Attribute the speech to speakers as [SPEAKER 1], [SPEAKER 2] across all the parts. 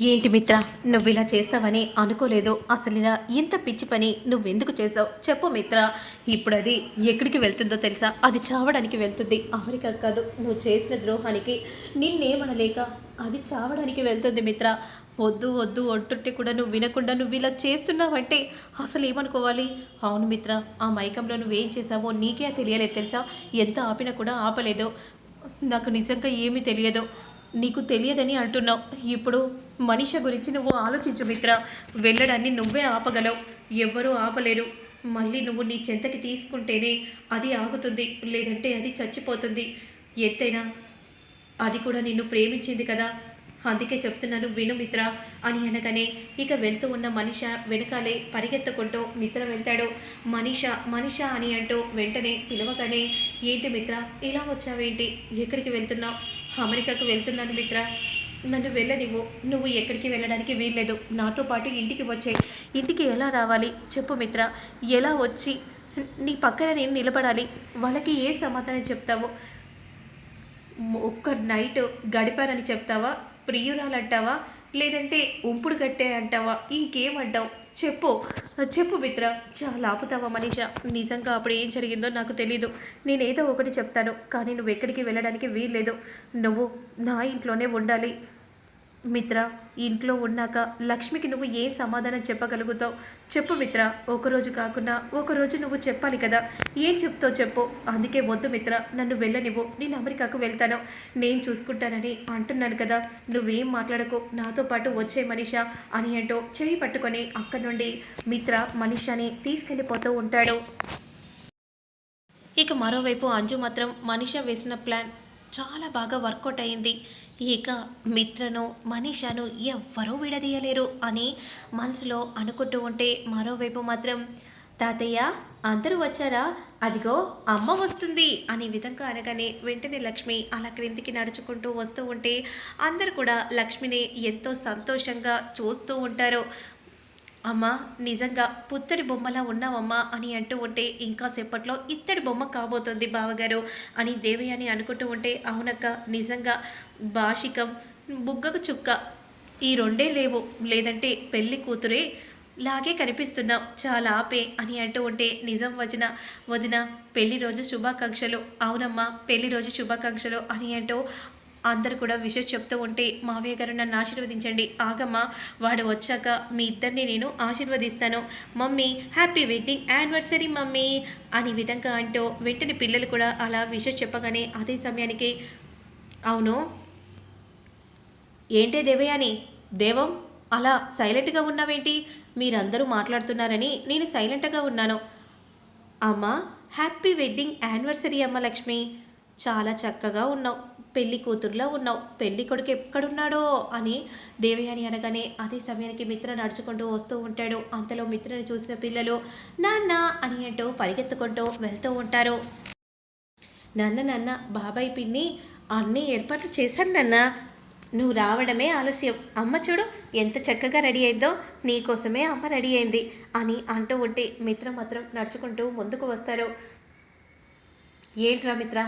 [SPEAKER 1] ఏంటి మిత్ర నువ్వు ఇలా చేస్తావని అనుకోలేదు. అసలు ఇలా ఇంత పిచ్చి పని నువ్వెందుకు చేసావు చెప్పు మిత్ర. ఇప్పుడు అది ఎక్కడికి వెళ్తుందో తెలుసా? అది చావడానికి వెళ్తుంది. అమెరికా కాదు నువ్వు చేసిన ద్రోహానికి నిన్నేమనలేక అది చావడానికి వెళ్తుంది మిత్ర. వద్దు వద్దు అంటుంటే కూడా నువ్వు వినకుండా నువ్వు ఇలా చేస్తున్నావంటే అసలు ఏమనుకోవాలి అవును మిత్ర ఆ మైకంలో నువ్వేం చేసావో నీకే తెలియలేదు తెలుసా? ఎంత ఆపినా కూడా ఆపలేదు. నాకు నిజంగా ఏమీ తెలియదు. నీకు తెలియదని అంటున్నావు. ఇప్పుడు మనిష గురించి నువ్వు ఆలోచించు మిత్ర. వెళ్ళడాన్ని నువ్వే ఆపగలవు. ఎవ్వరూ ఆపలేరు. మళ్ళీ నువ్వు నీ చెంతకి తీసుకుంటేనే అది ఆగుతుంది. లేదంటే అది చచ్చిపోతుంది. ఎత్తైన అది కూడా నిన్ను ప్రేమించింది కదా. అందుకే చెప్తున్నాను విను మిత్ర అని అనగానే ఇక వెళ్తూ ఉన్న మనిష వెనకాలే పరిగెత్తుకుంటూ మిత్ర వెళ్తాడు. మనిష మనిష అని అంటూ వెంటనే పిలవగానే ఏంటి మిత్ర ఇలా వచ్చావేంటి? ఎక్కడికి వెళ్తున్నావు? అమెరికాకు వెళ్తున్నాను మిత్ర. నన్ను వెళ్ళనివ్వు. నువ్వు ఎక్కడికి వెళ్ళడానికి వీల్లేదు. నాతో పాటు ఇంటికి వచ్చే. ఇంటికి ఎలా రావాలి? చెప్పు మిత్ర. ఎలా వచ్చి నీ పక్కన నేను నిలబడాలి? వాళ్ళకి ఏ సమాధానం చెప్తావు? ఒక్క నైట్ గడిపారని చెప్తావా? ప్రియురాలంటావా? లేదంటే ఉంపుడు కట్టే అంటావా? ఇంకేమంటావు చెప్పు. చెప్పు మిత్ర. చాలా ఆపుతావా మనీష? నిజంగా అప్పుడు ఏం జరిగిందో నాకు తెలీదు. నేనేదో ఒకటి చెప్తాను కానీ నువ్వు ఎక్కడికి వెళ్ళడానికి వీల్లేదు. నువ్వు నా ఇంట్లోనే ఉండాలి. మిత్ర ఇంట్లో ఉన్నాక లక్ష్మికి నువ్వు ఏం సమాధానం చెప్పగలుగుతావు? చెప్పు మిత్ర ఒకరోజు కాకుండా ఒకరోజు నువ్వు చెప్పాలి కదా. ఏం చెప్తావు చెప్పు. అందుకే వద్దు మిత్ర నన్ను వెళ్ళనివ్వు. నేను అమెరికాకు వెళ్తాను. నేను చూసుకుంటానని అంటున్నాను కదా. నువ్వేం మాట్లాడకు. నాతో పాటు వచ్చే మనిష అని అంటూ చేయి పట్టుకొని అక్కడి నుండి మిత్ర మనిషాని తీసుకెళ్ళిపోతూ ఉంటాడు. ఇక మరోవైపు అంజు మాత్రం మనిష వేసిన ప్లాన్ చాలా బాగా వర్కౌట్ అయింది. ఇక మిత్రను మనీషాను ఎవ్వరూ విడదీయలేరు అని మనసులో అనుకుంటూ ఉంటే మరోవైపు మాత్రం తాతయ్య అందరూ వచ్చారా? అదిగో అమ్మ వస్తుంది అనే విధంగా అనగానే వెంటనే లక్ష్మి అలా క్రిందికి నడుచుకుంటూ వస్తూ ఉంటే అందరూ కూడా లక్ష్మిని ఎంతో సంతోషంగా చూస్తూ ఉంటారు. అమ్మా నిజంగా పుత్తడి బొమ్మలా ఉన్నావమ్మా అని అంటూ ఉంటే ఇంకా సేపట్లో ఇత్తడి బొమ్మ కాబోతుంది బావగారు అని దేవి అని అనుకుంటూ ఉంటే అవునక్క నిజంగా భాషికం బుగ్గకు చుక్క ఈ రెండే లేవు. లేదంటే పెళ్ళి కూతురే లాగే కనిపిస్తున్నావు. చాలా ఆపే అని అంటూ ఉంటే నిజం వదిన వదిన పెళ్ళి రోజు శుభాకాంక్షలు. అవునమ్మా పెళ్ళి రోజు శుభాకాంక్షలు అని అంటూ అందరు కూడా విషయం చెప్తూ ఉంటే మావయ్య గారు నన్ను ఆశీర్వదించండి. ఆగమ్మా వాడు వచ్చాక మీ ఇద్దరిని నేను ఆశీర్వదిస్తాను. Mummy happy wedding anniversary mummy అని విధంగా అంటూ వెంటనే పిల్లలు కూడా అలా విషయం చెప్పగానే అదే సమయానికి అవును. ఏంటే దేవయాని? దేవం అలా సైలెంట్గా ఉన్నావేంటి? మీరందరూ మాట్లాడుతున్నారని నేను సైలెంట్గా ఉన్నాను. అమ్మా హ్యాపీ వెడ్డింగ్ యానివర్సరీ అమ్మ లక్ష్మి. చాలా చక్కగా ఉన్నావు. పెళ్ళి కూతురులా ఉన్నావు. పెళ్ళి కొడుకు ఎక్కడున్నాడో అని దేవయాని అనగానే అదే సమయానికి మిత్ర నడుచుకుంటూ వస్తూ ఉంటాడు. అంతలో మిత్రని చూసిన పిల్లలు నాన్న అని అంటూ పరిగెత్తుకుంటూ వెళ్తూ ఉంటారు. నాన్న నాన్న బాబాయ్ పిన్ని అన్ని ఏర్పాట్లు చేశాను నాన్న. నువ్వు రావడమే ఆలస్యం. అమ్మ చూడు ఎంత చక్కగా రెడీ అయిందో నీకోసమే అమ్మ రెడీ అయింది అని అంటూ ఉంటే మిత్ర మాత్రం నడుచుకుంటూ ముందుకు వస్తారు. ఏంట్రా మిత్ర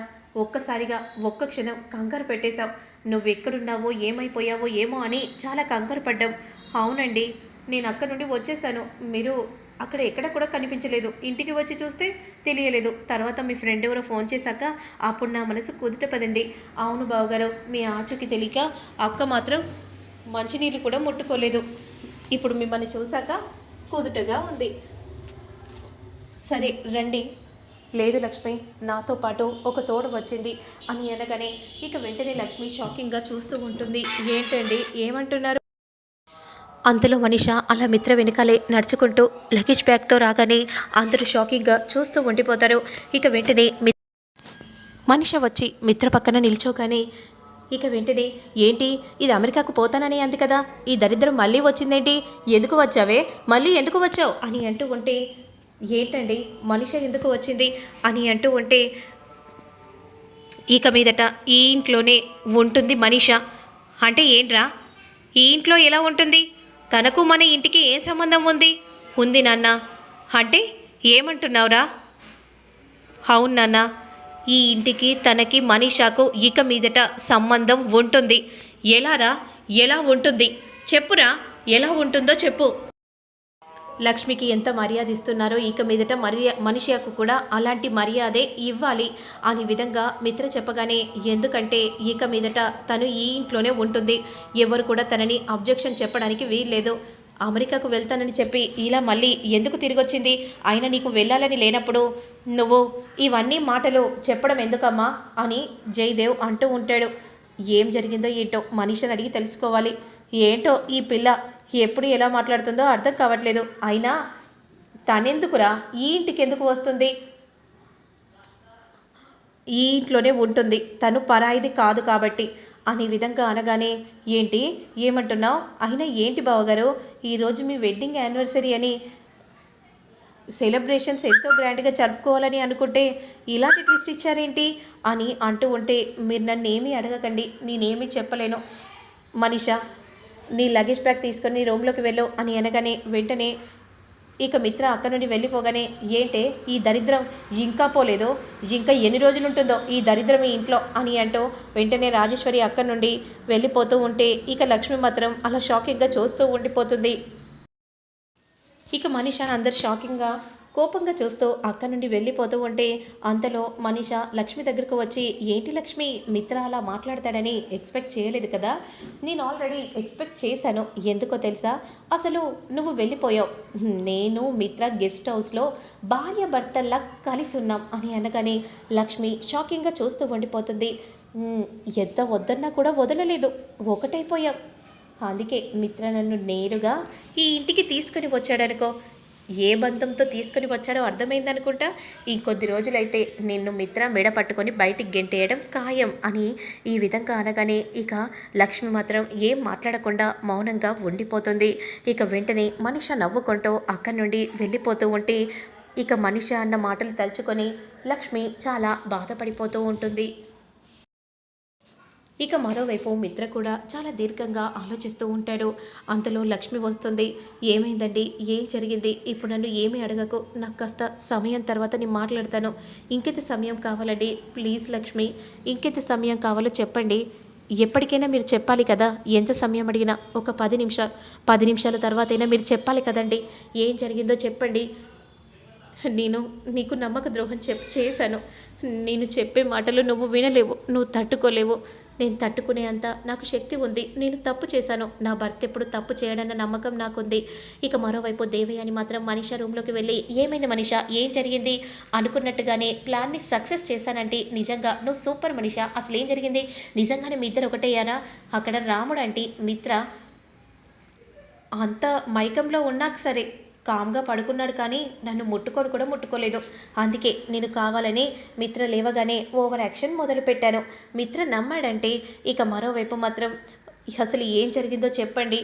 [SPEAKER 1] ఒక్కసారిగా ఒక్క క్షణం కంగారు పెట్టేశావు. నువ్వు ఎక్కడున్నావో ఏమైపోయావో ఏమో అని చాలా కంగారు పడ్డాం అవునండి నేను అక్కడ నుండి వచ్చేసాను మీరు అక్కడ ఎక్కడ కూడా కనిపించలేదు. ఇంటికి వచ్చి చూస్తే తెలియలేదు. తర్వాత మీ ఫ్రెండ్ ఎవరో ఫోన్ చేశాక అప్పుడు నా మనసు కుదుట పదండి అవును బావగారు మీ ఆచూకి తెలియక అక్క మాత్రం మంచినీళ్ళు కూడా ముట్టుకోలేదు. ఇప్పుడు మిమ్మల్ని చూశాక కుదుటగా ఉంది. సరే రండి. లేదు లక్ష్మి నాతో పాటు ఒక తోడు వచ్చింది అని అనగానే ఇక వెంటనే లక్ష్మి షాకింగ్గా చూస్తూ ఉంటుంది. ఏంటండి? ఏమంటున్నారు? అంతలో మనిష అలా మిత్ర వెనకాలే నడుచుకుంటూ లగేజ్ బ్యాగ్తో రాగానే అందరూ షాకింగ్గా చూస్తూ ఉండిపోతారు. ఇక వెంటనే మనిష వచ్చి మిత్ర పక్కన నిల్చోగానే ఇక వెంటనే ఏంటి? ఇది అమెరికాకు పోతానని అంది కదా? ఈ దరిద్రం మళ్ళీ వచ్చిందేంటి? ఎందుకు వచ్చావే? మళ్ళీ ఎందుకు వచ్చావు? అని అంటూ ఉంటే ఏంటండి? మనిష ఎందుకు వచ్చింది? అని అంటూ ఉంటే ఇక మీదట ఈ ఇంట్లోనే ఉంటుంది మనిష. అంటే ఏంట్రా? ఈ ఇంట్లో ఎలా ఉంటుంది? తనకు మన ఇంటికి ఏం సంబంధం ఉంది? ఉంది నాన్న. అంటే ఏమంటున్నావురా? అవును నాన్న. ఈ ఇంటికి తనకి మనీషాకు ఇక మీదట సంబంధం ఉంటుంది. ఎలారా? ఎలా ఉంటుంది? చెప్పురా. ఎలా ఉంటుందో చెప్పు. లక్ష్మికి ఎంత మర్యాద ఇస్తున్నారో ఇక మీదట మర్యా మనిషికు కూడా అలాంటి మర్యాదే ఇవ్వాలి అనే విధంగా మిత్ర చెప్పగానే ఎందుకంటే ఇక మీదట తను ఈ ఇంట్లోనే ఉంటుంది. ఎవరు కూడా తనని అబ్జెక్షన్ చెప్పడానికి వీల్లేదు. అమెరికాకు వెళ్తానని చెప్పి ఇలా మళ్ళీ ఎందుకు తిరిగొచ్చింది? అయినా నీకు వెళ్ళాలని లేనప్పుడు నువ్వు ఇవన్నీ మాటలు చెప్పడం ఎందుకమ్మా అని జయదేవ్ అంటూ ఉంటాడు. ఏం జరిగిందో ఏంటో మనిషిని అడిగి తెలుసుకోవాలి. ఏంటో ఈ పిల్ల ఎప్పుడు ఎలా మాట్లాడుతుందో అర్థం కావట్లేదు. అయినా తనెందుకురా? ఈ ఇంటికి ఎందుకు వస్తుంది? ఈ ఇంట్లోనే ఉంటుంది. తను పరాయిది కాదు కాబట్టి. అనే విధంగా అనగానే ఏంటి? ఏమంటున్నావు? అయినా ఏంటి బావగారు? ఈరోజు మీ వెడ్డింగ్ యానివర్సరీ అని సెలబ్రేషన్స్ ఎంతో గ్రాండ్గా జరుపుకోవాలని అనుకుంటే ఇలాంటి ట్విస్ట్ ఇచ్చారేంటి? అని అంటూ ఉంటే మీరు నన్ను ఏమీ అడగకండి. నేనేమీ చెప్పలేను. మనిషా నీ లగేజ్ బ్యాగ్ తీసుకొని నీ రూమ్లోకి వెళ్ళు అని అనగానే వెంటనే ఇక మిత్ర అక్కడి నుండి వెళ్ళిపోగానే ఏంటే ఈ దరిద్రం ఇంకా పోలేదో ఇంకా ఎన్ని రోజులు ఉంటుందో ఈ దరిద్రం ఈ ఇంట్లో అని అంటూ వెంటనే రాజేశ్వరి అక్కడి నుండి వెళ్ళిపోతూ ఉంటే ఇక లక్ష్మి మాత్రం అలా షాకింగ్గా చూస్తూ ఉండిపోతుంది. ఇక మనీషాని అందరు షాకింగ్గా కోపంగా చూస్తూ అక్కడి నుండి వెళ్ళిపోతూ ఉంటే అంతలో మనీష లక్ష్మి దగ్గరకు వచ్చి ఏంటి లక్ష్మి? మిత్ర అలా మాట్లాడతాడని ఎక్స్పెక్ట్ చేయలేదు కదా? నేను ఆల్రెడీ ఎక్స్పెక్ట్ చేశాను. ఎందుకో తెలుసా? అసలు నువ్వు వెళ్ళిపోయావు. నేను మిత్ర గెస్ట్ హౌస్లో భార్య భర్తల్లా కలిసి ఉన్నాం అని అనగానే లక్ష్మి షాకింగ్గా చూస్తూ ఉండిపోతుంది. ఎంత వద్దన్నా కూడా వదలలేదు. ఒకటైపోయాం. అందుకే మిత్ర నన్ను నేరుగా ఈ ఇంటికి తీసుకుని వచ్చాడనుకో. ఏ బంధంతో తీసుకుని వచ్చాడో అర్థమైందనుకుంటా ఇంకొద్ది రోజులైతే నిన్ను మిత్ర మెడ పట్టుకొని బయటికి గెంటేయడం ఖాయం అని ఈ విధంగా అనగానే ఇక లక్ష్మి మాత్రం ఏం మాట్లాడకుండా మౌనంగా ఉండిపోతుంది. ఇక వెంటనే మనిష నవ్వుకుంటూ అక్కడి నుండి వెళ్ళిపోతూ ఉంటే ఇక మనిష అన్న మాటలు తలుచుకొని లక్ష్మి చాలా బాధపడిపోతూ ఉంటుంది. ఇక మరోవైపు మిత్ర కూడా చాలా దీర్ఘంగా ఆలోచిస్తూ ఉంటాడు. అంతలో లక్ష్మి వస్తుంది. ఏమైందండి? ఏం జరిగింది? ఇప్పుడు నన్ను ఏమీ అడగకు. నాకు కాస్త సమయం తర్వాత నేను మాట్లాడతాను. ఇంకెంత సమయం కావాలండి? ప్లీజ్ లక్ష్మి. ఇంకెంత సమయం కావాలో చెప్పండి. ఎప్పటికైనా మీరు చెప్పాలి కదా? ఎంత సమయం అడిగినా? ఒక పది నిమిషాలు పది నిమిషాల తర్వాత అయినా మీరు చెప్పాలి కదండి. ఏం జరిగిందో చెప్పండి. నేను నీకు నమ్మక ద్రోహం చెప్ చేశాను. నేను చెప్పే మాటలు నువ్వు వినలేవు. నువ్వు తట్టుకోలేవు. నేను తట్టుకునే అంత నాకు శక్తి ఉంది. నేను తప్పు చేశాను. నా భర్త ఎప్పుడు తప్పు చేయడన్న నమ్మకం నాకుంది. ఇక మరోవైపు దేవయాని మాత్రం మనిష రూమ్లోకి వెళ్ళి ఏమైంది మనిష? ఏం జరిగింది? అనుకున్నట్టుగానే ప్లాన్ని సక్సెస్ చేశానంటే నిజంగా నువ్వు సూపర్ మనిష. అసలు ఏం జరిగింది? నిజంగానే మీ ఇద్దరు ఒకటేయారా? అక్కడ రాముడు అంటే మిత్ర అంత మైకంలో ఉన్నాక సరే కామ్గా పడుకున్నాడు కానీ నన్ను ముట్టుకొని కూడా ముట్టుకోలేదు. అందుకే నేను కావాలని మిత్ర లేవగానే ఓవర్ యాక్షన్ మొదలుపెట్టాను. మిత్ర నమ్మాడంటే ఇక మరోవైపు మాత్రం అసలు ఏం జరిగిందో చెప్పండి.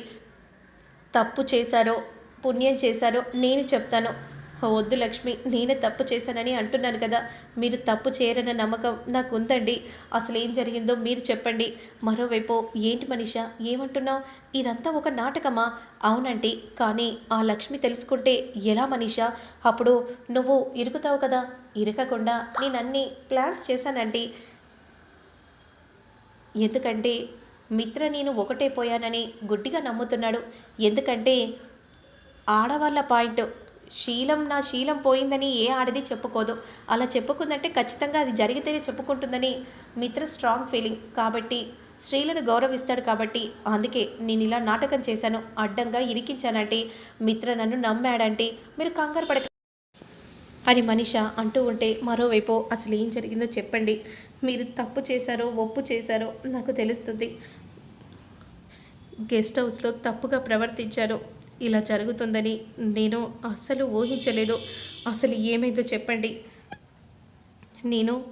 [SPEAKER 1] తప్పు చేశారో పుణ్యం చేశారో నేను చెప్తాను. వద్దు లక్ష్మి నేనే తప్పు చేశానని అంటున్నాను కదా. మీరు తప్పు చేయరన్న నమ్మకం నాకు ఉందండి అసలు ఏం జరిగిందో మీరు చెప్పండి. మరోవైపు ఏంటి మనిష? ఏమంటున్నావు? ఇదంతా ఒక నాటకమా? అవునండి కానీ ఆ లక్ష్మి తెలుసుకుంటే ఎలా మనిష? అప్పుడు నువ్వు ఇరుకుతావు కదా? ఇరకకుండా నేను అన్ని ప్లాన్స్ చేశానండి. ఎందుకంటే మిత్ర నేను ఒకటే పోయానని గుడ్డిగా నమ్ముతున్నాడు. ఎందుకంటే ఆడవాళ్ళ పాయింట్ శీలం నా శీలం పోయిందని ఏ ఆడది చెప్పుకోదు. అలా చెప్పుకుందంటే ఖచ్చితంగా అది జరిగితేనే చెప్పుకుంటుందని మిత్ర స్ట్రాంగ్ ఫీలింగ్ కాబట్టి స్త్రీలను గౌరవిస్తాడు కాబట్టి అందుకే నేను ఇలా నాటకం చేశాను. అడ్డంగా ఇరికించానంటే మిత్ర నన్ను నమ్మాడంటే మీరు కంగారు పడక. అని మనిష అంటూ ఉంటే మరోవైపు అసలు ఏం జరిగిందో చెప్పండి. మీరు తప్పు చేశారో ఒప్పు చేశారో నాకు తెలుస్తుంది. గెస్ట్ హౌస్లో తప్పుగా ప్రవర్తించాను. ఇలా జరుగుతుందని నేను అస్సలు ఊహించలేదు. అసలు ఏమైందో చెప్పండి. నేను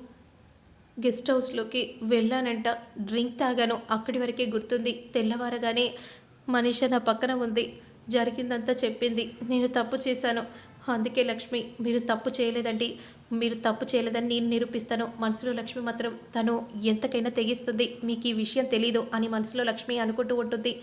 [SPEAKER 1] గెస్ట్ హౌస్లోకి వెళ్ళానంట. డ్రింక్ తాగాను. అక్కడి వరకే గుర్తుంది. తెల్లవారగానే మనిషి నా పక్కన ఉంది. జరిగిందంతా చెప్పింది. నేను తప్పు చేశాను. అందుకే లక్ష్మి మీరు తప్పు చేయలేదండి. మీరు తప్పు చేయలేదని నేను నిరూపిస్తాను. మనసులో లక్ష్మి మాత్రం తను ఎంతకైనా తెగిస్తుంది. మీకు ఈ విషయం తెలీదు అని మనసులో లక్ష్మి అనుకుంటూ ఉంటుంది.